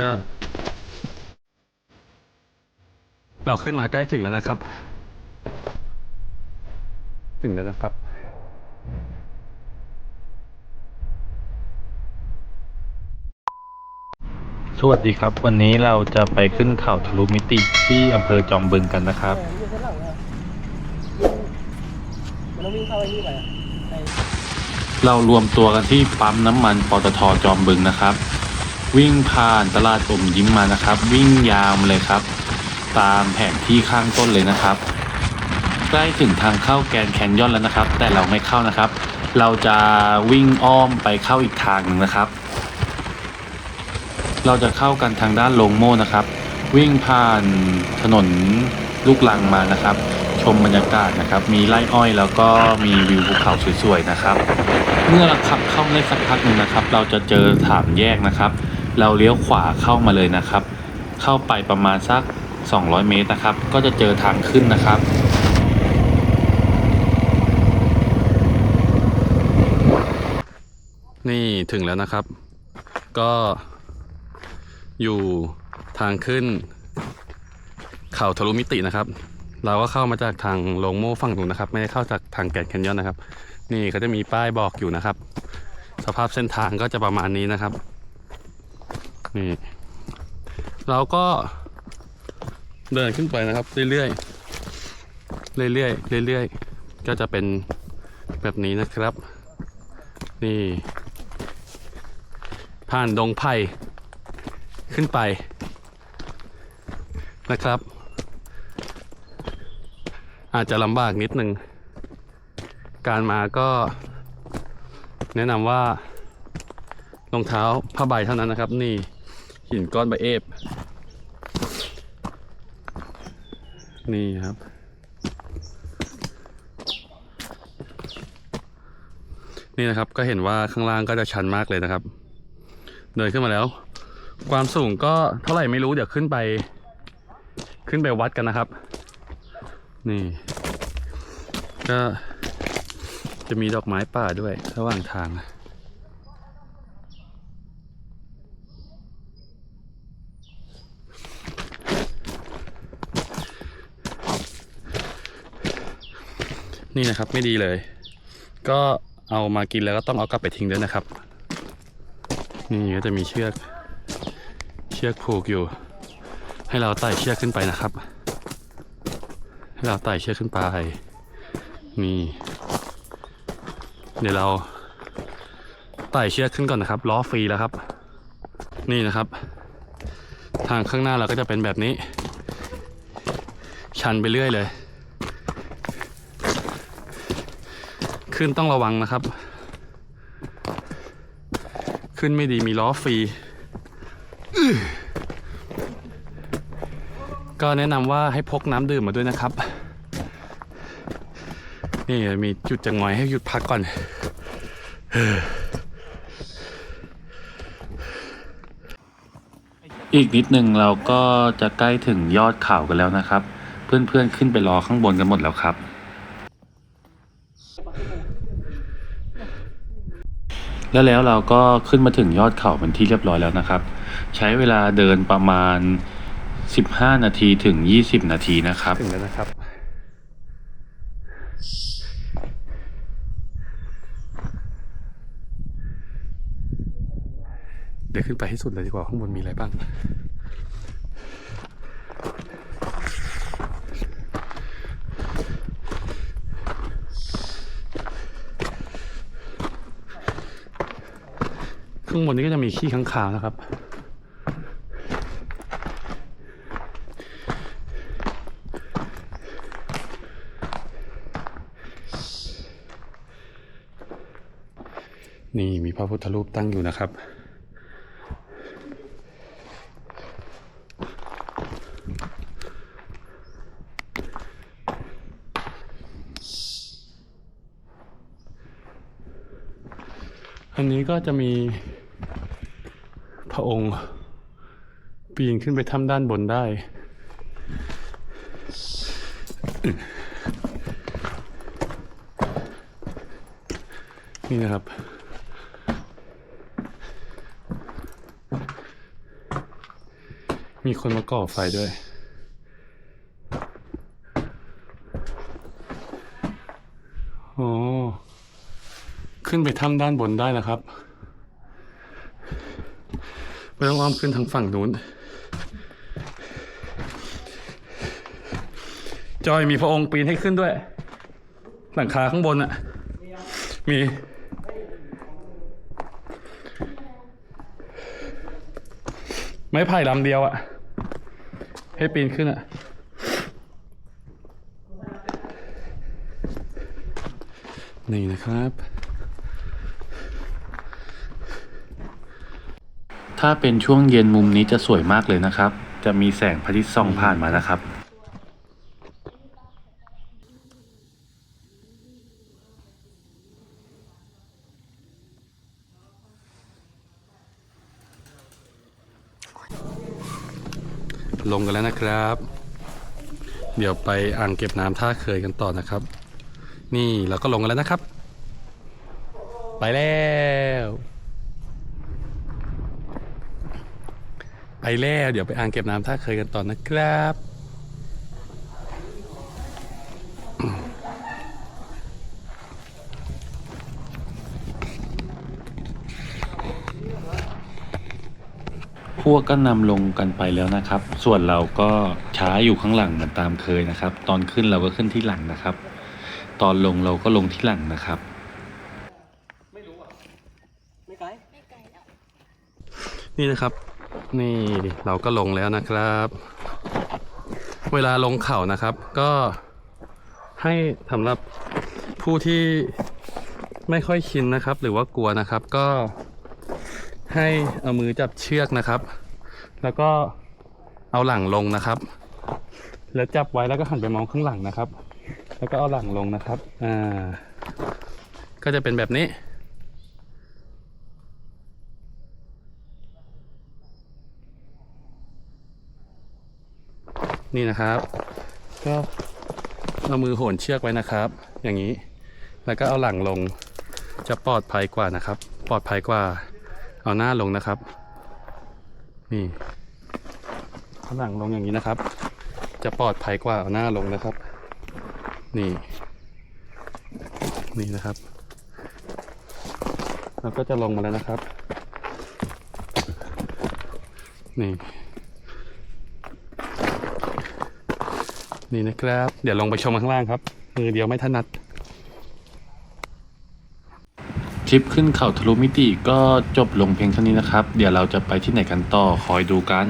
ก็เราขึ้นมาใกล้ถึงแล้วนะครับ ถึงแล้วนะครับ สวัสดีครับ วันนี้เราจะไปขึ้นเขาทะลุมิติที่อำเภอจอมบึงกันนะครับ อยู่ข้างหลังอะมันต้องวิ่งเข้าไอ้นี่ไปอะ เรารวมตัวกันที่ปั๊มน้ำมันปตทจอมบึงนะครับ วิ่งผ่านตลาดอมยิ้มมานะครับ วิ่งยาวมาเลยครับ ตามแผนที่ข้างต้นเลยนะครับ ใกล้ถึงทางเข้าแกนแคนยอนแล้วนะครับ แต่เราไม่เข้านะครับ เราจะวิ่งอ้อมไปเข้าอีกทางหนึ่งนะครับ เราจะเข้ากันทางด้านลงโม่นะครับ วิ่งผ่านถนนลูกลังมานะครับ ชมบรรยากาศนะครับ มีไร่อ้อยแล้วก็มีวิวภูเขาสวยๆนะครับ เมื่อเราขับเข้าได้สักพักหนึ่งนะครับ เราจะเจอถามแยกนะครับ เราเลี้ยวขวาเข้ามาเลยนะครับ เข้าไปประมาณสัก 200 เมตรนะครับ ก็จะเจอทางขึ้นนะครับนี่ถึงแล้วนะครับ ก็อยู่ทางขึ้น เขาทะลุมิตินะครับ เราก็เข้ามาจากทางลงโม่ฝั่งนู้นนะครับ ไม่ได้เข้าจากทางแกนแคนยอนนะครับ นี่ก็จะมีป้ายบอกอยู่นะครับ สภาพเส้นทางก็จะประมาณนี้นะครับ นี่เราก็เดินขึ้นไปนะครับ เรื่อยๆเรื่อยๆเรื่อยๆก็จะเป็นแบบนี้นะครับ นี่ ผ่านดงไผ่ขึ้นไปนะครับ อาจจะลำบากนิดนึง การมาก็แนะนำว่ารองเท้าผ้าใบเท่านั้นนะครับ นี่ หินก้อนใบเอฟนี่ครับ นี่นะครับก็เห็นว่าข้างล่างก็จะชันมากเลยนะครับ เดินขึ้นมาแล้ว ความสูงก็เท่าไหร่ไม่รู้เดี๋ยวขึ้นไป ขึ้นไปวัดกันนะครับ นี่ ก็จะมีดอกไม้ป่าด้วยระหว่างทางนี่ นี่นะครับไม่ดีเลย ก็เอามากินแล้วก็ต้องเอากลับไปทิ้งด้วยนะครับ นี่ก็จะมีเชือกเชือกผูกอยู่ ให้เราไต่เชือกขึ้นไปนะครับ ให้เราไต่เชือกขึ้นไปนี่เดี๋ยวเราไต่เชือกขึ้นก่อนนะครับล้อฟรีแล้วครับ นี่นะครับ ทางข้างหน้าเราก็จะเป็นแบบนี้ ชันไปเรื่อยเลย ขึ้นต้องระวังนะครับ ขึ้นไม่ดีมีล้อฟรี ก็แนะนำว่าให้พกน้ำดื่มมาด้วยนะครับ นี่มีจุดจะงอยให้หยุดพักก่อนอีกนิดหนึ่งเราก็จะใกล้ถึงยอดเขากันแล้วนะครับ เพื่อนๆขึ้นไปรอข้างบนกันหมดแล้วครับ แล้วแล้วเราก็ขึ้นมาถึงยอดเขาเป็นที่เรียบร้อยแล้วนะครับ ใช้เวลาเดินประมาณ 15 นาทีถึง 20 นาทีนะครับ ถึงแล้วนะครับ เดี๋ยวขึ้นไปให้สุดเลยดีกว่าข้างบนมีอะไรบ้าง ข้างบนนี้ก็จะมีขี้ข้างคาวนะครับ นี่มีพระพุทธรูปตั้งอยู่นะครับอันนี้ก็จะมี พระองค์ ปีนขึ้นไปถ้ำด้านบนได้ นี่นะครับมีคนมาก่อไฟด้วย โอ้ ขึ้นไปถ้ำด้านบนได้นะครับ ไม่ต้องอ้อมขึ้นทางฝั่งนู้น จอยมีพระองค์ปีนให้ขึ้นด้วย หลังคาข้างบนอะมี ไม้ไผ่ลำเดียวอะให้ปีนขึ้นอะนี่นะครับ ถ้าเป็นช่วงเย็นมุมนี้จะสวยมากเลยนะครับ จะมีแสงพระอาทิตย์ส่องผ่านมานะครับ ลงกันแล้วนะครับ เดี๋ยวไปอ่างเก็บน้ำท่าเคยกันต่อนะครับ นี่เราก็ลงกันแล้วนะครับ ไปแล้ว ไปแล้วเดี๋ยวไปอ่างเก็บน้ำท่าเคยกันต่อนะครับพวกก็นำลงกันไปแล้วนะครับ ส่วนเราก็ช้าอยู่ข้างหลังเหมือนตามเคยนะครับ ตอนขึ้นเราก็ขึ้นที่หลังนะครับ ตอนลงเราก็ลงที่หลังนะครับไม่ไกลนี่นะครับ นี่เราก็ลงแล้วนะครับ เวลาลงเขานะครับก็ให้สำหรับผู้ที่ไม่ค่อยชินนะครับ หรือว่ากลัวนะครับก็ให้เอามือจับเชือกนะครับ แล้วก็เอาหลังลงนะครับ แล้วจับไว้แล้วก็หันไปมองข้างหลังนะครับ แล้วก็เอาหลังลงนะครับอ่าก็จะเป็นแบบนี้ นี่นะครับ ก็เอามือโหนเชือกไว้นะครับ อย่างนี้ แล้วก็เอาหลังลง จะปลอดภัยกว่านะครับ ปลอดภัยกว่า เอาหน้าลงนะครับ นี่เอาหลังลงอย่างนี้นะครับ จะปลอดภัยกว่าเอาหน้าลงนะครับ นี่ นี่นะครับเราก็จะลงมาแล้วนะครับ นี่ นี่นะครับ เดี๋ยวลงไปชมข้างล่างครับ มือเดียวไม่ถนัดทริปขึ้นเขาทะลุมิติก็จบลงเพียงเท่านี้นะครับ เดี๋ยวเราจะไปที่ไหนกันต่อคอยดูกัน